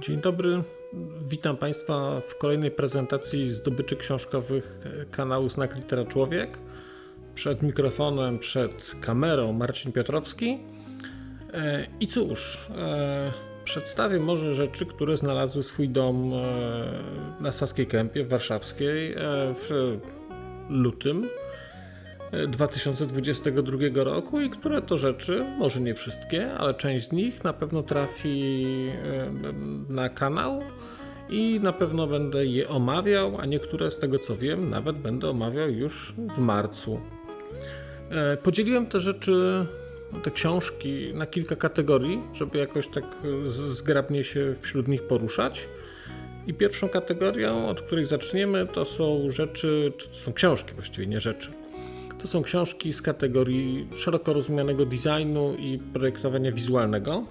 Dzień dobry. Witam Państwa w kolejnej prezentacji zdobyczy książkowych kanału Znak Litera Człowiek. Przed mikrofonem, przed kamerą Marcin Piotrowski. E, I cóż, e, przedstawię może rzeczy, które znalazły swój dom e, na Saskiej Kępie Warszawskiej w lutym 2022 roku i które to rzeczy, może nie wszystkie, ale część z nich na pewno trafi na kanał i na pewno będę je omawiał, a niektóre z tego co wiem, nawet będę omawiał już w marcu. E, podzieliłem te rzeczy, te książki na kilka kategorii, żeby jakoś tak zgrabnie się wśród nich poruszać. I pierwszą kategorią, od której zaczniemy, to są rzeczy, czy to są książki właściwie, nie rzeczy to są książki z kategorii szeroko rozumianego designu i projektowania wizualnego.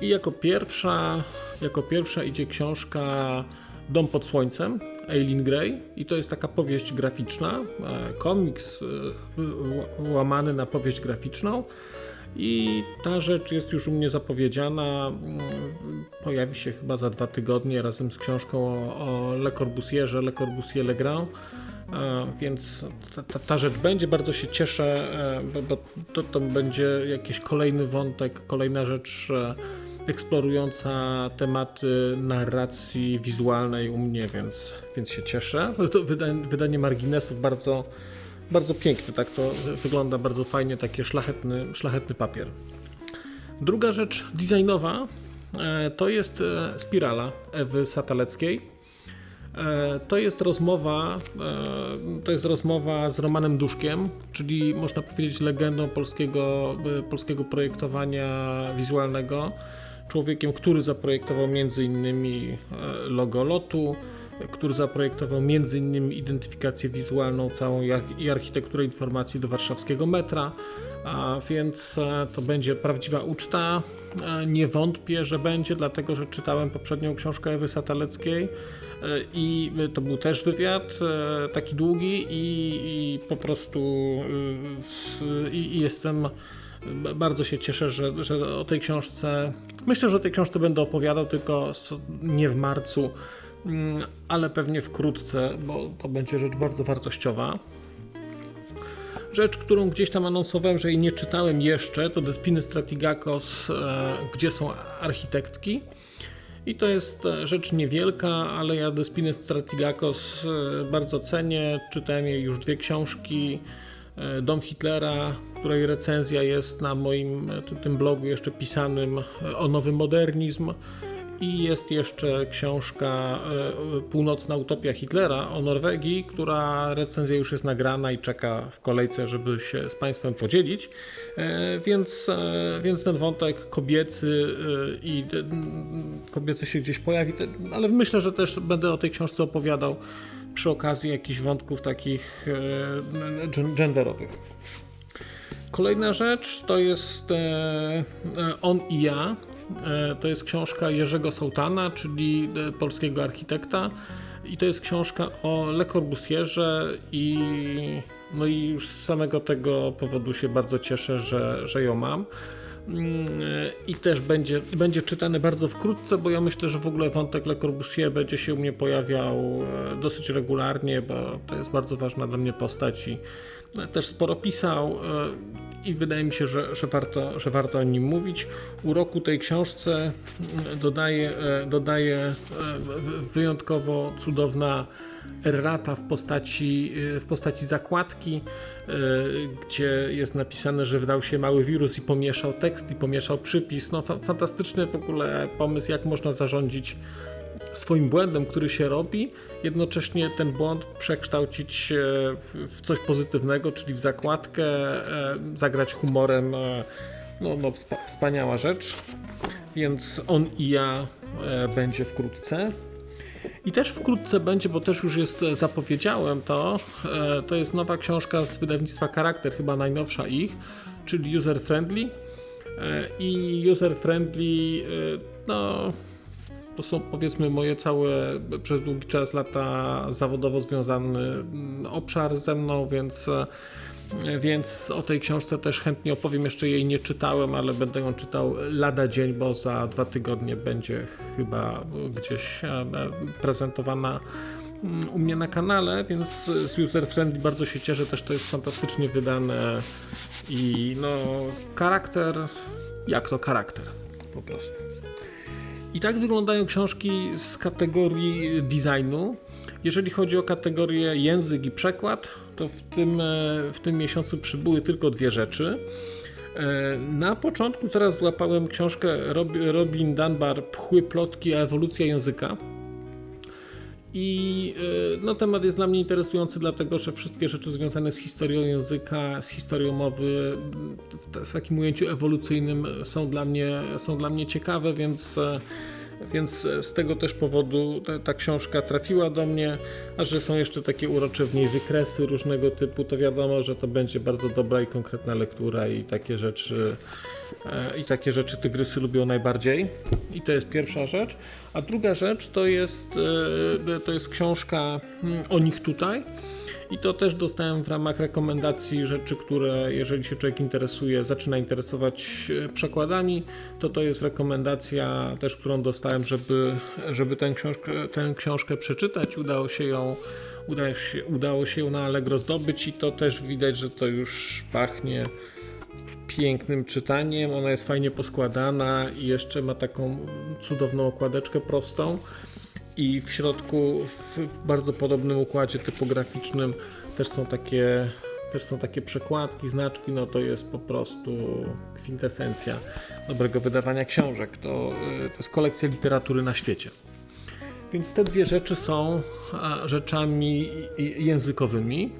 I jako pierwsza, jako pierwsza idzie książka Dom pod słońcem Eileen Gray i to jest taka powieść graficzna, e, komiks e, łamany na powieść graficzną. I ta rzecz jest już u mnie zapowiedziana. Mm, pojawi się chyba za dwa tygodnie razem z książką o, o Le Corbusierze, Le Corbusier Legrand więc ta, ta, ta, rzecz będzie. Bardzo się cieszę, e, bo, bo to, to, będzie jakiś kolejny wątek, kolejna rzecz e, eksplorująca tematy narracji wizualnej u mnie, więc, więc się cieszę. To wydanie, wydanie marginesów bardzo, bardzo piękne, tak to wygląda bardzo fajnie, taki szlachetny, szlachetny papier. Druga rzecz designowa e, to jest spirala Ewy Sataleckiej. E, to jest rozmowa, e, to jest rozmowa z Romanem Duszkiem, czyli można powiedzieć legendą polskiego, e, polskiego projektowania wizualnego. Człowiekiem, który zaprojektował m.in. logo lotu, który zaprojektował m.in. identyfikację wizualną całą i architekturę informacji do warszawskiego metra, a więc to będzie prawdziwa uczta. Nie wątpię, że będzie, dlatego że czytałem poprzednią książkę Ewy Sataleckiej i to był też wywiad e, taki długi i, i po prostu e, i, i jestem bardzo się cieszę, że, że o tej książce myślę, że o tej książce będę opowiadał tylko nie w marcu, ale pewnie wkrótce, bo to będzie rzecz bardzo wartościowa. Rzecz, którą gdzieś tam anonsowałem, że jej nie czytałem jeszcze, to Despiny Stratigakos, e, gdzie są architektki. I to jest e, rzecz niewielka, ale ja Despiny Stratigakos e, bardzo cenię. Czytałem jej już dwie książki. Dom Hitlera, której recenzja jest na moim tym blogu jeszcze pisanym o nowy modernizm. I jest jeszcze książka e, Północna Utopia Hitlera o Norwegii, która recenzja już jest nagrana i czeka w kolejce, żeby się z Państwem podzielić. E, więc, e, więc ten wątek kobiecy i kobiecy się gdzieś pojawi, ale myślę, że też będę o tej książce opowiadał przy okazji jakichś wątków takich genderowych. Kolejna rzecz to jest On i ja E, to jest książka Jerzego Sołtana, czyli e, polskiego architekta. I to jest książka o Le Corbusierze i, no i już z samego tego powodu się bardzo cieszę, że, że ją mam. Mm, I też będzie, będzie czytany bardzo wkrótce, bo ja myślę, że w ogóle wątek Le Corbusier będzie się u mnie pojawiał e, dosyć regularnie, bo to jest bardzo ważna dla mnie postać i też sporo pisał i wydaje mi się, że, że, warto, że warto o nim mówić. Uroku tej książce mm, dodaje, e, dodaje e, wyjątkowo cudowna errata w postaci, e, w postaci zakładki, gdzie jest napisane, że wydał się mały wirus i pomieszał tekst i pomieszał przypis. No, fa fantastyczny w ogóle pomysł, jak można zarządzić swoim błędem, który się robi, jednocześnie ten błąd przekształcić w coś pozytywnego, czyli w zakładkę, e, zagrać humorem. E, no, no wspaniała rzecz. Więc on i ja e, będzie wkrótce. I też wkrótce będzie, bo też już jest, zapowiedziałem to, to jest nowa książka z wydawnictwa Charakter, chyba najnowsza ich, czyli User Friendly. I User Friendly, no to są powiedzmy moje całe przez długi czas lata zawodowo związany mm, obszar ze mną, więc więc o tej książce też chętnie opowiem. Jeszcze jej nie czytałem, ale będę ją czytał lada dzień, bo za dwa tygodnie będzie chyba gdzieś e, prezentowana mm, u mnie na kanale, więc z user friendly bardzo się cieszę, też to jest fantastycznie wydane i no charakter, jak to charakter po prostu. I tak wyglądają książki z kategorii designu. Jeżeli chodzi o kategorię język i przekład, to w tym, e, w tym miesiącu przybyły tylko dwie rzeczy. E, Na początku teraz złapałem książkę Rob- Robin Dunbar Pchły, plotki, a ewolucja języka. I e, no, temat jest dla mnie interesujący, dlatego że wszystkie rzeczy związane z historią języka, z historią mowy, w takim ujęciu ewolucyjnym są dla mnie, są dla mnie ciekawe, więc, e, więc z tego też powodu ta, ta książka trafiła do mnie. A że są jeszcze takie urocze w niej wykresy różnego typu, to wiadomo, że to będzie bardzo dobra i konkretna lektura i takie rzeczy. E, I takie rzeczy tygrysy lubią najbardziej. I to jest pierwsza rzecz. A druga rzecz to jest, e, to jest książka mm, o nich tutaj. I to też dostałem w ramach rekomendacji rzeczy, które jeżeli się człowiek interesuje, zaczyna interesować e, przekładami, to to jest rekomendacja też, którą dostałem, żeby, żeby tę, książkę, tę książkę przeczytać. Udało się ją udało się, udało się ją na Allegro zdobyć i to też widać, że to już pachnie pięknym czytaniem. Ona jest fajnie poskładana i jeszcze ma taką cudowną okładeczkę prostą. I w środku, w bardzo podobnym układzie typograficznym, też są takie, też są takie przekładki, znaczki. No to jest po prostu kwintesencja dobrego wydawania książek. To, y, to jest kolekcja literatury na świecie. Więc te dwie rzeczy są rzeczami językowymi.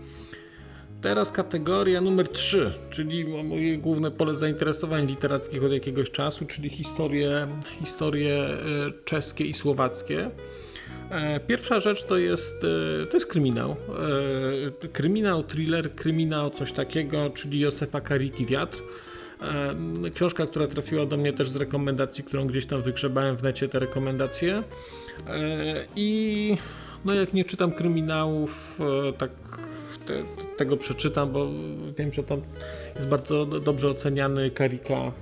Teraz kategoria numer 3, czyli moje główne pole zainteresowań literackich od jakiegoś czasu, czyli historie, historie e, czeskie i słowackie. E, Pierwsza rzecz to jest, e, to jest kryminał. Kryminał, thriller, kryminał, coś takiego, czyli Józefa Kariki Wiatr. Książka, która trafiła do mnie też z rekomendacji, którą gdzieś tam wygrzebałem w necie te rekomendacje. I no jak nie czytam kryminałów, tak te, tego przeczytam, bo wiem, że tam jest bardzo do- dobrze oceniany Karika. E,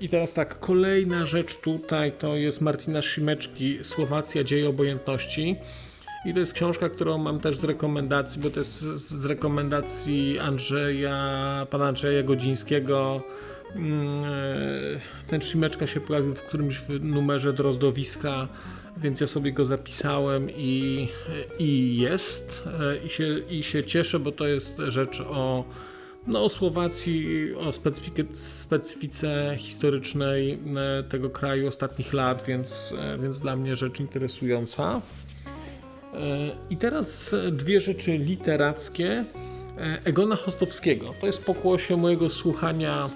I teraz tak, kolejna rzecz tutaj to jest Martina Szymeczki Słowacja dzieje obojętności. I to jest książka, którą mam też z rekomendacji, bo to jest z rekomendacji Andrzeja, pana Andrzeja Godzińskiego. Mm, e, Ten Szymeczka się pojawił w którymś numerze Drozdowiska, więc ja sobie go zapisałem i, i jest. E, I się, I się cieszę, bo to jest rzecz o, no, o Słowacji, o specyfikę, specyfice historycznej e, tego kraju ostatnich lat, więc, więc dla mnie rzecz interesująca. I teraz dwie rzeczy literackie Egona Hostowskiego. To jest pokłosie mojego słuchania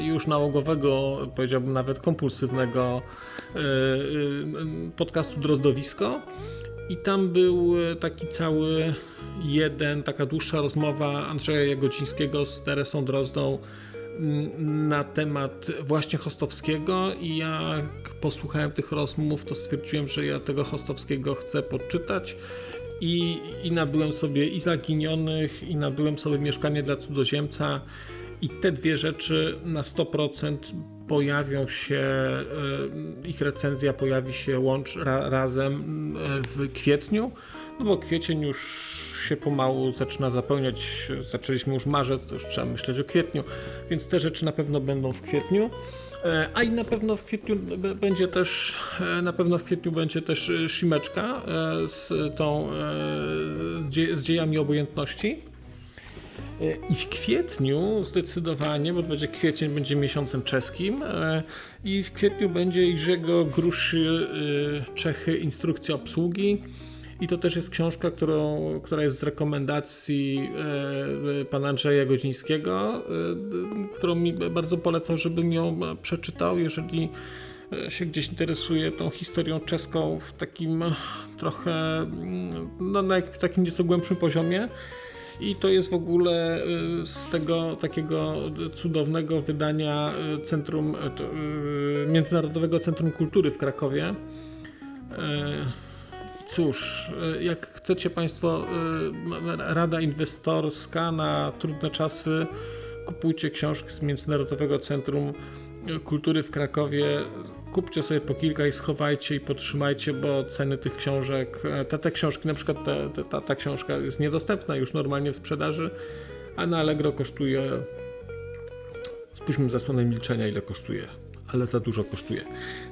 już nałogowego, powiedziałbym nawet kompulsywnego e, e, podcastu Drozdowisko. I tam był e, taki cały jeden, taka dłuższa rozmowa Andrzeja Jagodzińskiego z Teresą Drozdą mm, na temat właśnie Hostowskiego i jak posłuchałem tych rozmów, to stwierdziłem, że ja tego Hostowskiego chcę podczytać. I, i nabyłem sobie i Zaginionych i nabyłem sobie Mieszkanie dla cudzoziemca i te dwie rzeczy na 100% pojawią się, e, ich recenzja pojawi się łącz ra, razem e, w kwietniu, no bo kwiecień już się pomału zaczyna zapełniać, zaczęliśmy już marzec, to już trzeba myśleć o kwietniu, więc te rzeczy na pewno będą w kwietniu. E, A i na pewno w kwietniu będzie też, na pewno w kwietniu będzie też Szymeczka z tą, z dziejami obojętności. E, I w kwietniu zdecydowanie, bo będzie kwiecień będzie miesiącem czeskim e, i w kwietniu będzie Jerzego Gruszy e, Czechy Instrukcja obsługi. I to też jest książka, którą, która jest z rekomendacji pana Andrzeja Godzińskiego, którą mi bardzo polecam, żebym ją przeczytał, jeżeli się gdzieś interesuje tą historią czeską w takim trochę, mm, no, na jakimś takim nieco głębszym poziomie. I to jest w ogóle y, z tego takiego cudownego wydania y, Centrum, y, Międzynarodowego Centrum Kultury w Krakowie. Cóż, jak chcecie Państwo, rada inwestorska na trudne czasy, kupujcie książki z Międzynarodowego Centrum Kultury w Krakowie. Kupcie sobie po kilka i schowajcie i podtrzymajcie, bo ceny tych książek, e, te, te książki, na przykład te, te, ta, ta książka jest niedostępna już normalnie w sprzedaży, a na Allegro kosztuje, spójrzmy zasłonę milczenia ile kosztuje, ale za dużo kosztuje.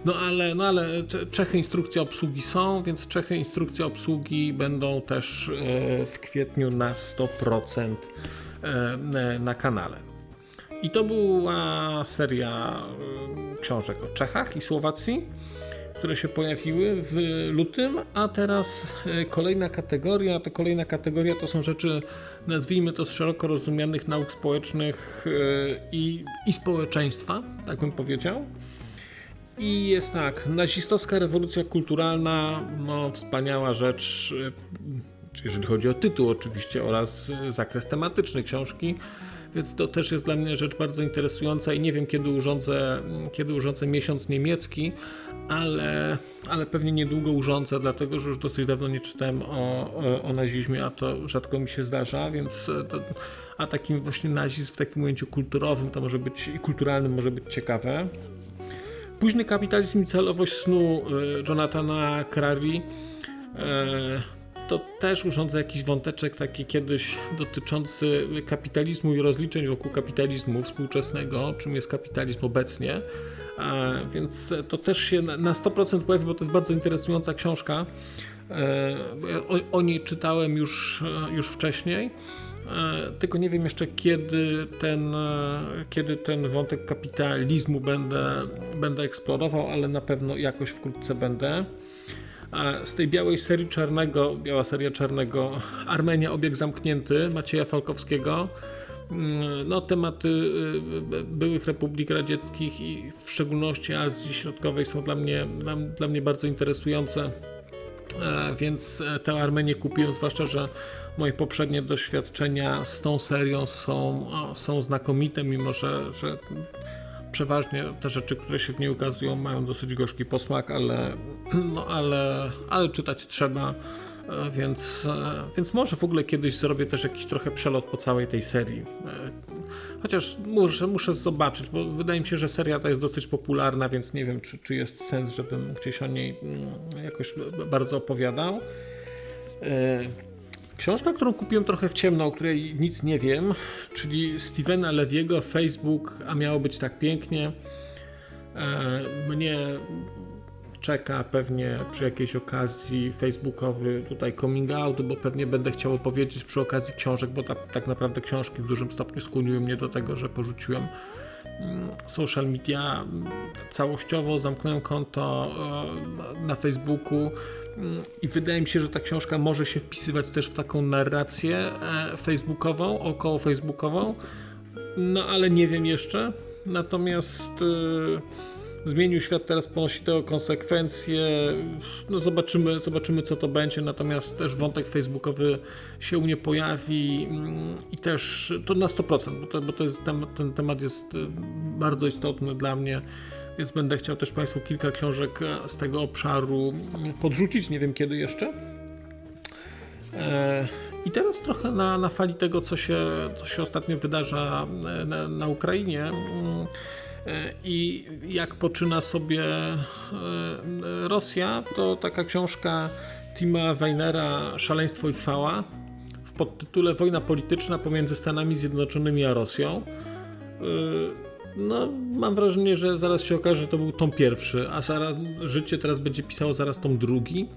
No ale, no ale Cze- Czechy instrukcje obsługi są, więc Czechy instrukcje obsługi będą też e, w kwietniu na 100% e, na kanale. I to była seria e, książek o Czechach i Słowacji, które się pojawiły w lutym, a teraz e, kolejna kategoria, to kolejna kategoria to są rzeczy, nazwijmy to z szeroko rozumianych nauk społecznych e, i, i społeczeństwa, tak bym powiedział. I jest tak, nazistowska rewolucja kulturalna, no wspaniała rzecz, e, jeżeli chodzi o tytuł oczywiście oraz zakres tematyczny książki, więc to też jest dla mnie rzecz bardzo interesująca i nie wiem kiedy urządzę, kiedy urządzę miesiąc niemiecki, ale, ale pewnie niedługo urządzę, dlatego że już dosyć dawno nie czytałem o, o, o nazizmie, a to rzadko mi się zdarza, więc e, to, a takim właśnie nazizm w takim ujęciu kulturowym to może być i kulturalnym może być ciekawe. Późny kapitalizm i celowość snu y, Jonathana Crary e, to też urządza jakiś wąteczek taki kiedyś dotyczący kapitalizmu i rozliczeń wokół kapitalizmu współczesnego, czym jest kapitalizm obecnie. E, Więc to też się na- na 100% pojawi, bo to jest bardzo interesująca książka. E, O, o niej czytałem już, e, już wcześniej. Tylko nie wiem jeszcze kiedy ten, kiedy ten wątek kapitalizmu będę, będę eksplorował, ale na pewno jakoś wkrótce będę. Z tej białej serii czarnego, biała seria czarnego, Armenia, obieg zamknięty Macieja Falkowskiego. Mm, No, tematy y, byłych republik radzieckich i w szczególności Azji Środkowej są dla mnie, dla, dla mnie bardzo interesujące. E, Więc e, tę Armenię kupiłem, zwłaszcza, że moje poprzednie doświadczenia z tą serią są, są znakomite, mimo że, że przeważnie te rzeczy, które się w niej ukazują, mają dosyć gorzki posmak, ale, no, ale, ale czytać trzeba. e, Więc, e, więc może w ogóle kiedyś zrobię też jakiś trochę przelot po całej tej serii. E, Chociaż muszę, muszę zobaczyć, bo wydaje mi się, że seria ta jest dosyć popularna, więc nie wiem, czy, czy jest sens, żebym gdzieś o niej mm, jakoś bardzo opowiadał. Książka, którą kupiłem trochę w ciemno, o której nic nie wiem, czyli Stevena Leviego Facebook, a miało być tak pięknie. E, Mnie czeka pewnie przy jakiejś okazji facebookowy tutaj coming out, bo pewnie będę chciał opowiedzieć przy okazji książek, bo ta, tak naprawdę książki w dużym stopniu skłoniły mnie do tego, że porzuciłem mm, social media całościowo, zamknąłem konto e, na Facebooku i wydaje mi się, że ta książka może się wpisywać też w taką narrację e, facebookową, około facebookową, no ale nie wiem jeszcze. Natomiast e, zmienił świat, teraz ponosi tego konsekwencje. No zobaczymy, zobaczymy co to będzie. Natomiast też wątek facebookowy się u mnie pojawi mm, i też to na 100%, bo to, bo to jest ten temat jest y, bardzo istotny dla mnie. Więc będę chciał też Państwu kilka książek e, z tego obszaru mm, podrzucić, nie wiem kiedy jeszcze. E, I teraz trochę na, na fali tego, co się, co się ostatnio wydarza e, na, na Ukrainie mm, i jak poczyna sobie Rosja, to taka książka Tima Weinera Szaleństwo i chwała w podtytule Wojna polityczna pomiędzy Stanami Zjednoczonymi a Rosją. No, mam wrażenie, że zaraz się okaże, że to był tom pierwszy, a zaraz, życie teraz będzie pisało zaraz tom drugi.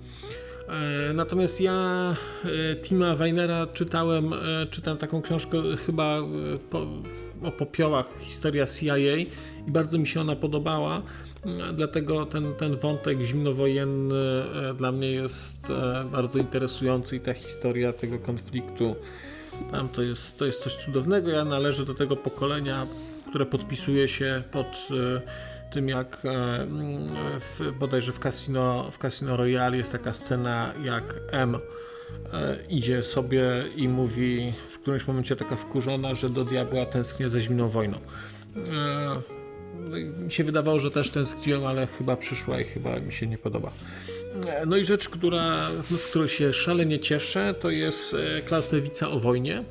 E, Natomiast ja e, Tima Weinera czytałem, e, czytałem taką książkę chyba po, o popiołach, historia CIA i bardzo mi się ona podobała. Dlatego ten, ten wątek zimnowojenny dla mnie jest bardzo interesujący i ta historia tego konfliktu tam to jest, to jest coś cudownego. Ja należę do tego pokolenia, które podpisuje się pod e, tym, jak e, mm, w, bodajże w Casino, w Casino Royale jest taka scena, jak M e, idzie sobie i mówi w którymś momencie taka wkurzona, że do diabła tęsknię ze zimną wojną. No mi się wydawało, że też tęskniłem, ale chyba przyszła i chyba mi się nie podoba. No i rzecz, która, z której się szalenie cieszę, to jest Klasewica o wojnie.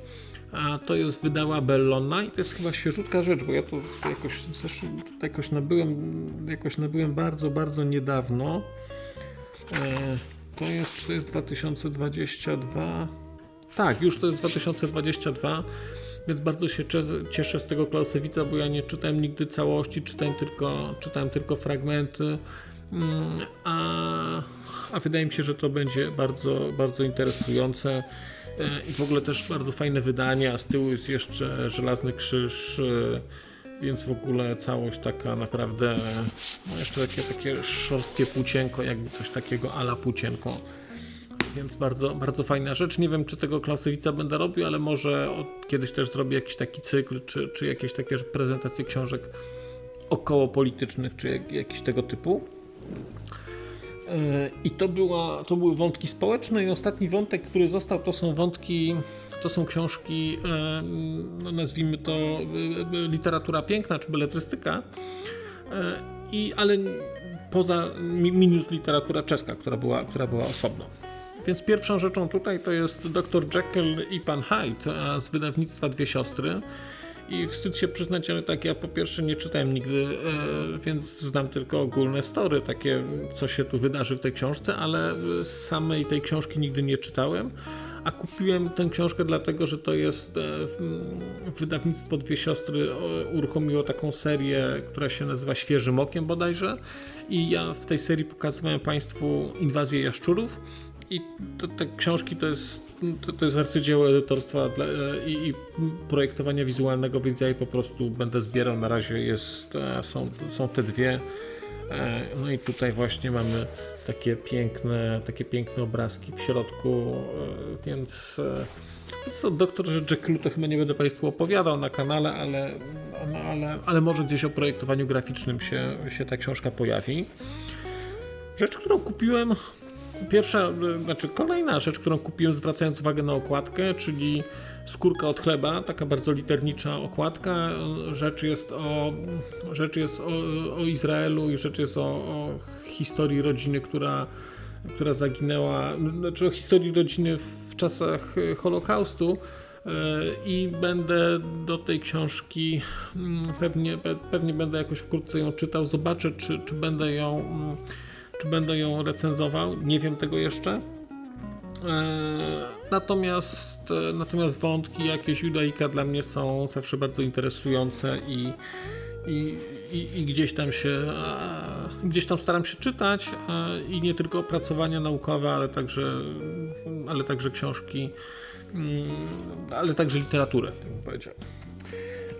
A to jest wydała Bellona i to jest chyba świeżutka rzecz, bo ja to jakoś, jakoś nabyłem, jakoś nabyłem bardzo, bardzo niedawno. E, To jest, czy to jest 2022? Tak, już to jest 2022, więc bardzo się cieszę z tego Klausewica, bo ja nie czytałem nigdy całości, czytałem tylko, czytałem tylko fragmenty, a, a wydaje mi się, że to będzie bardzo, bardzo interesujące E, i w ogóle też bardzo fajne wydanie, a z tyłu jest jeszcze Żelazny Krzyż, e, więc w ogóle całość taka naprawdę, no jeszcze takie, takie szorstkie płócienko, jakby coś takiego ala płócienko. Więc bardzo, bardzo fajna rzecz. Nie wiem, czy tego Klausewica będę robił, ale może kiedyś też zrobię jakiś taki cykl, czy, czy jakieś takie prezentacje książek około politycznych, czy jak, jakiś tego typu. I to, była, to były wątki społeczne i ostatni wątek, który został, to są wątki, to są książki, no nazwijmy to e, e, literatura piękna czy beletrystyka, E, i, ale poza mi- minus literatura czeska, która była, która była osobno. Więc pierwszą rzeczą tutaj to jest dr Jekyll i pan Hyde z wydawnictwa Dwie Siostry. I wstyd się przyznać, ale tak ja po pierwsze nie czytałem nigdy, e, więc znam tylko ogólne story, takie co się tu wydarzy w tej książce, ale samej tej książki nigdy nie czytałem. A kupiłem tę książkę dlatego, że to jest e, w- wydawnictwo Dwie Siostry e, uruchomiło taką serię, która się nazywa Świeżym Okiem bodajże. I ja w tej serii pokazywałem Państwu inwazję jaszczurów. I to, te książki to jest, to, to jest arcydzieło edytorstwa dla, e, i, i projektowania wizualnego, więc ja je po prostu będę zbierał. Na razie jest, e, są, są te dwie. E, No i tutaj właśnie mamy takie piękne, takie piękne obrazki w środku, więc co, doktor Jekyll to chyba nie będę Państwu opowiadał na kanale, ale, no, ale, ale może gdzieś o projektowaniu graficznym się, się ta książka pojawi. Rzecz, którą kupiłem, pierwsza, y, znaczy kolejna rzecz, którą kupiłem zwracając uwagę na okładkę, czyli skórka od chleba, taka bardzo liternicza okładka. Rzecz jest o, rzecz jest o, o Izraelu i rzecz jest o, o historii rodziny, która, która zaginęła, znaczy o historii rodziny w czasach y, Holokaustu. Y, I będę do tej książki mm, pewnie, pe- pewnie będę jakoś wkrótce ją czytał. Zobaczę, czy, czy będę ją mm, czy będę ją recenzował. Nie wiem tego jeszcze. E, Natomiast, e, natomiast wątki jakieś judaika dla mnie są zawsze bardzo interesujące i, i, i, i gdzieś tam się a, gdzieś tam staram się czytać e, i nie tylko opracowania naukowe, ale także, ale także książki, mm, ale także literaturę, tak bym powiedział.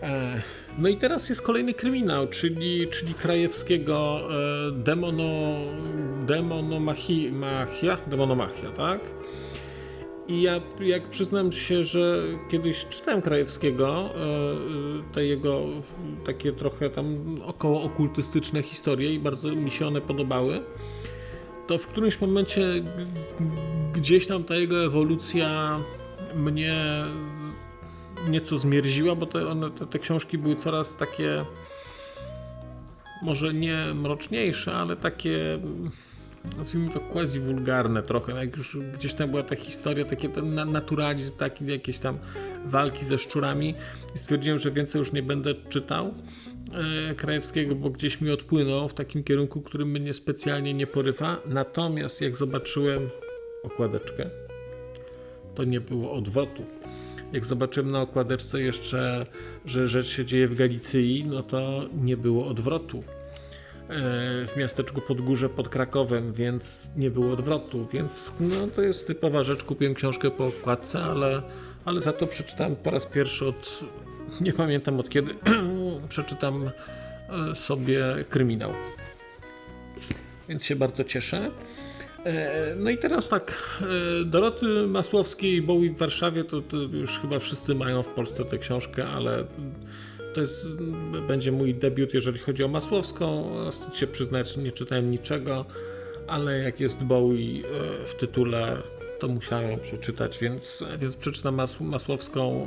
E, No i teraz jest kolejny kryminał, czyli, czyli Krajewskiego e, demono, demonomachia, machia, demonomachia, tak? I ja, jak przyznam się, że kiedyś czytałem Krajewskiego, e, te jego takie trochę tam około okultystyczne historie i bardzo mi się one podobały, to w którymś momencie gdzieś tam ta jego ewolucja mnie nieco zmierziła, bo te, one, te, te książki były coraz takie może nie mroczniejsze, ale takie nazwijmy to quasi wulgarne trochę, no jak już gdzieś tam była ta historia, taki ten na- naturalizm, taki jakieś tam walki ze szczurami i stwierdziłem, że więcej już nie będę czytał e, Krajewskiego, bo gdzieś mi odpłynął w takim kierunku, który mnie specjalnie nie porywa, natomiast jak zobaczyłem okładeczkę, to nie było odwrotu. Jak zobaczyłem na okładeczce jeszcze, że rzecz się dzieje w Galicji, no to nie było odwrotu. E, W miasteczku Podgórze pod Krakowem, więc nie było odwrotu, więc no, to jest typowa rzecz. Kupiłem książkę po okładce, ale, ale za to przeczytałem po raz pierwszy od, nie pamiętam od kiedy, przeczytam e, sobie kryminał. Więc się bardzo cieszę. E, No i teraz tak, e, Doroty Masłowskiej Bowie w Warszawie, to, to już chyba wszyscy mają w Polsce tę książkę, ale to jest, będzie mój debiut, jeżeli chodzi o Masłowską. Wstyd się przyznać, nie czytałem niczego, ale jak jest Bowie e, w tytule, to musiałem przeczytać, więc, więc przeczytam Mas Masłowską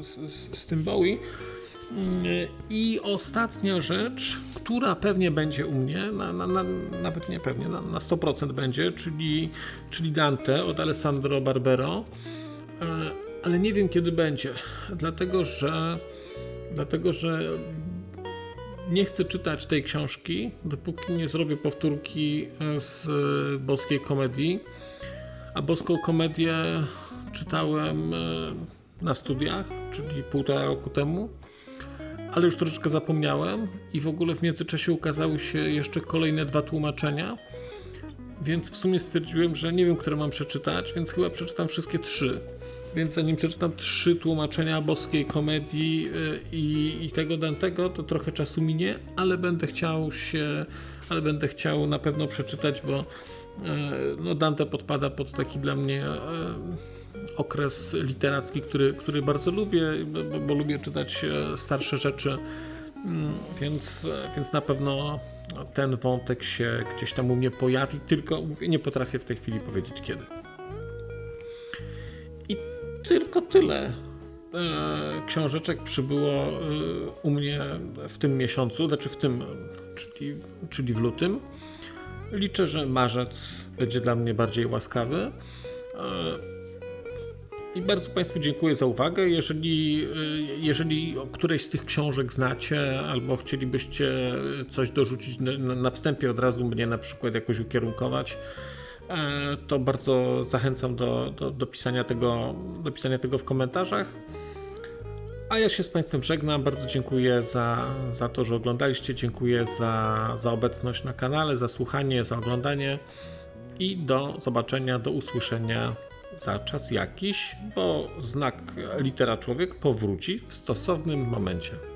z, z, z tym Bowie. I ostatnia rzecz, która pewnie będzie u mnie, na, na, na, nawet nie pewnie, na, na 100% będzie, czyli, czyli Dante od Alessandro Barbero, E, ale nie wiem kiedy będzie, dlatego że, dlatego że nie chcę czytać tej książki, dopóki nie zrobię powtórki e, z boskiej komedii. A boską komedię czytałem e, na studiach, czyli półtora roku temu, ale już troszeczkę zapomniałem i w ogóle w międzyczasie ukazały się jeszcze kolejne dwa tłumaczenia. Więc w sumie stwierdziłem, że nie wiem, które mam przeczytać, więc chyba przeczytam wszystkie trzy. Więc zanim przeczytam trzy tłumaczenia boskiej komedii y, i, i tego Dantego, to trochę czasu minie, ale będę chciał się, ale będę chciał na pewno przeczytać, bo y, no Dante podpada pod taki dla mnie y, okres literacki, który, który bardzo lubię, bo, bo lubię czytać e, starsze rzeczy. Mm, Więc, więc na pewno ten wątek się gdzieś tam u mnie pojawi, tylko nie potrafię w tej chwili powiedzieć kiedy. I tylko tyle e, książeczek przybyło e, u mnie w tym miesiącu, znaczy w tym, czyli, czyli w lutym. Liczę, że marzec będzie dla mnie bardziej łaskawy. I bardzo Państwu dziękuję za uwagę. Jeżeli, y, jeżeli któreś z tych książek znacie, albo chcielibyście coś dorzucić na, wstępie, od razu mnie na przykład jakoś ukierunkować, e, to bardzo zachęcam do, do, do, pisania tego, do pisania tego w komentarzach. A ja się z Państwem żegnam. Bardzo dziękuję za, za to, że oglądaliście. Dziękuję za, za obecność na kanale, za słuchanie, za oglądanie. I do zobaczenia, do usłyszenia za czas jakiś, bo znak litera człowiek powróci w stosownym momencie.